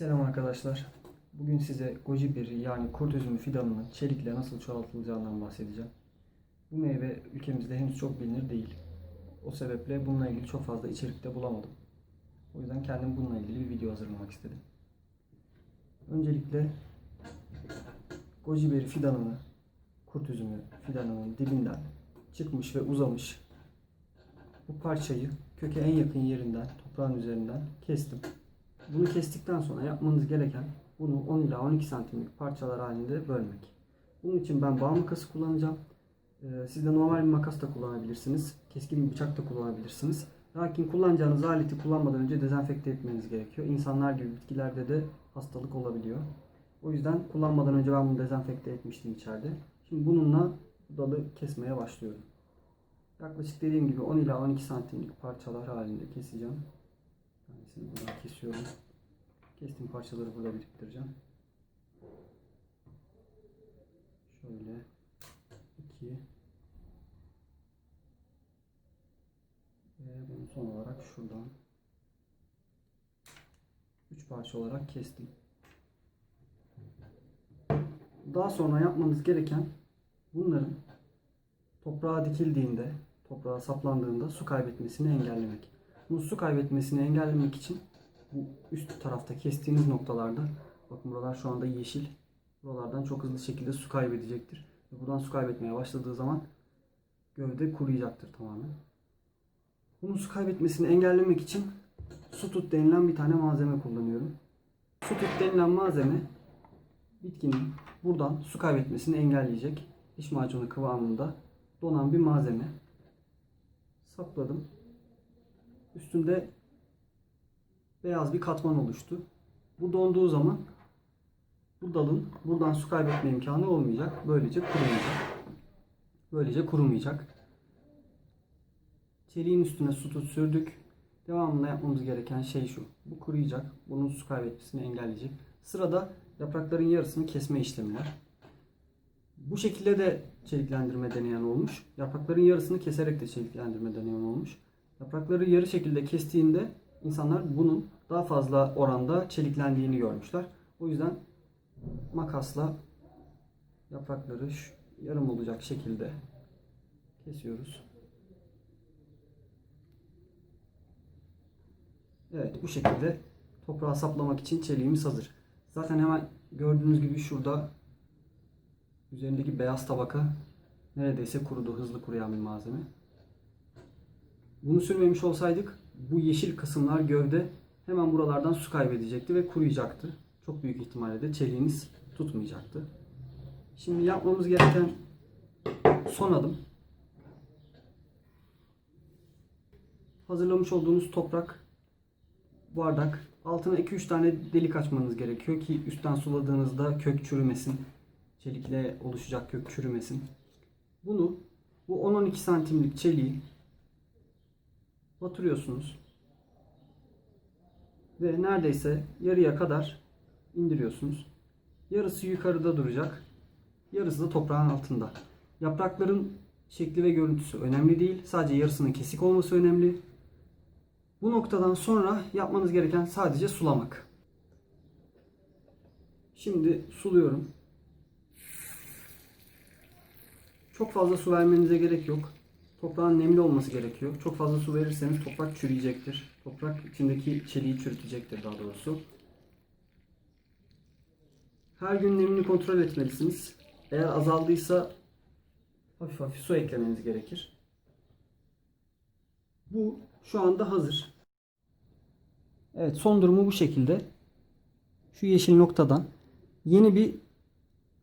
Selam arkadaşlar. Bugün size goji biri yani kurt üzümü fidanının çelikle nasıl çoğaltılacağından bahsedeceğim. Bu meyve ülkemizde henüz çok bilinir değil. O sebeple bununla ilgili çok fazla içerikte bulamadım. O yüzden kendim bununla ilgili bir video hazırlamak istedim. Öncelikle goji beri fidanını, kurt üzümü fidanının dibinden çıkmış ve uzamış bu parçayı köke en yakın yerinden, toprağın üzerinden kestim. Bunu kestikten sonra yapmanız gereken bunu 10 ila 12 santimlik parçalar halinde bölmek. Bunun için ben bağ makası kullanacağım. Ee, Siz de normal bir makas da kullanabilirsiniz. Keskin bir bıçak da kullanabilirsiniz. Lakin kullanacağınız aleti kullanmadan önce dezenfekte etmeniz gerekiyor. İnsanlar gibi bitkilerde de hastalık olabiliyor. O yüzden kullanmadan önce ben bunu dezenfekte etmiştim içeride. Şimdi bununla bu dalı kesmeye başlıyorum. Yaklaşık dediğim gibi 10 ila 12 santimlik parçalar halinde keseceğim. Tanesini buradan kesiyorum. Kestiğim parçaları burada biriktireceğim. Şöyle 2 ve bunu son olarak şuradan 3 parça olarak kestim. Daha sonra yapmamız gereken bunların toprağa dikildiğinde, toprağa saplandığında su kaybetmesini engellemek. Bu su kaybetmesini engellemek için bu üst tarafta kestiğiniz noktalarda bakın buralar şu anda yeşil. Buralardan çok hızlı şekilde su kaybedecektir. Ve buradan su kaybetmeye başladığı zaman gövde kuruyacaktır tamamen. Bunun su kaybetmesini engellemek için su tut denilen bir tane malzeme kullanıyorum. Su tut denilen malzeme bitkinin buradan su kaybetmesini engelleyecek diş macunu kıvamında donan bir malzeme. Sapladım. Üstünde beyaz bir katman oluştu. Bu donduğu zaman bu dalın buradan su kaybetme imkanı olmayacak. Böylece kurumayacak. Böylece kurumayacak. Çeliğin üstüne su sürdük. Devamında yapmamız gereken şey şu. Bu kuruyacak. Bunun su kaybetmesini engelleyecek. Sırada yaprakların yarısını kesme işlemi var. Bu şekilde de çeliklendirme deneyen olmuş. Yaprakların yarısını keserek de çeliklendirme deneyen olmuş. Yaprakları yarı şekilde kestiğinde insanlar bunun daha fazla oranda çeliklendiğini görmüşler. O yüzden makasla yaprakları yarım olacak şekilde kesiyoruz. Evet bu şekilde toprağa saplamak için çeliğimiz hazır. Zaten hemen gördüğünüz gibi şurada üzerindeki beyaz tabaka neredeyse kurudu. Hızlı kuruyan bir malzeme. Bunu sürmemiş olsaydık bu yeşil kısımlar gövde hemen buralardan su kaybedecekti ve kuruyacaktı. Çok büyük ihtimalle de çeliğiniz tutmayacaktı. Şimdi yapmamız gereken son adım hazırlamış olduğunuz toprak bardak altına 2-3 tane delik açmanız gerekiyor ki üstten suladığınızda kök çürümesin. Çelikle oluşacak kök çürümesin. Bunu bu 10-12 santimlik çeliği batırıyorsunuz. Ve neredeyse yarıya kadar indiriyorsunuz. Yarısı yukarıda duracak. Yarısı da toprağın altında. Yaprakların şekli ve görüntüsü önemli değil. Sadece yarısının kesik olması önemli. Bu noktadan sonra yapmanız gereken sadece sulamak. Şimdi suluyorum. Çok fazla su vermenize gerek yok. Toprağın nemli olması gerekiyor. Çok fazla su verirseniz toprak çürüyecektir. Toprak içindeki çeliği çürütecektir daha doğrusu. Her gün nemini kontrol etmelisiniz. Eğer azaldıysa hafif hafif su eklemeniz gerekir. Bu şu anda hazır. Evet son durumu bu şekilde. Şu yeşil noktadan yeni bir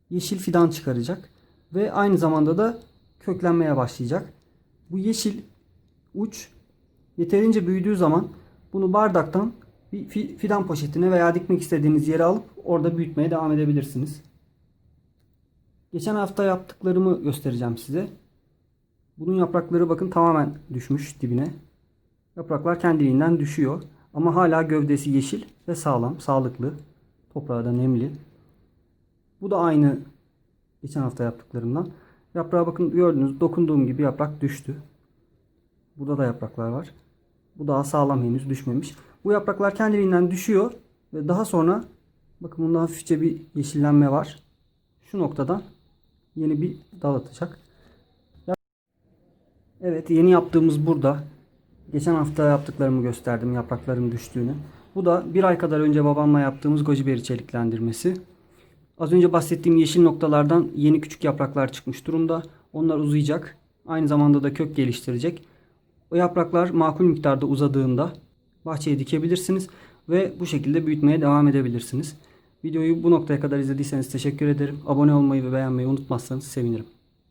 yeşil fidan çıkaracak ve aynı zamanda da köklenmeye başlayacak. Bu yeşil uç yeterince büyüdüğü zaman bunu bardaktan bir fi- fidan poşetine veya dikmek istediğiniz yere alıp orada büyütmeye devam edebilirsiniz. Geçen hafta yaptıklarımı göstereceğim size. Bunun yaprakları bakın tamamen düşmüş dibine. Yapraklar kendiliğinden düşüyor. Ama hala gövdesi yeşil ve sağlam, sağlıklı. Toprağı da nemli. Bu da aynı geçen hafta yaptıklarımdan. Yaprağa bakın gördünüz dokunduğum gibi yaprak düştü. Burada da yapraklar var. Bu daha sağlam henüz düşmemiş. Bu yapraklar kendiliğinden düşüyor Ve daha sonra bakın bunda hafifçe bir yeşillenme var. Şu noktadan yeni bir dal atacak. Evet yeni yaptığımız burada. Geçen hafta yaptıklarımı gösterdim yaprakların düştüğünü. Bu da bir ay kadar önce babamla yaptığımız goji beri çeliklendirmesi. Az önce bahsettiğim yeşil noktalardan yeni küçük yapraklar çıkmış durumda. Onlar uzayacak. Aynı zamanda da kök geliştirecek. O yapraklar makul miktarda uzadığında bahçeye dikebilirsiniz ve bu şekilde büyütmeye devam edebilirsiniz. Videoyu bu noktaya kadar izlediyseniz teşekkür ederim. Abone olmayı ve beğenmeyi unutmazsanız sevinirim.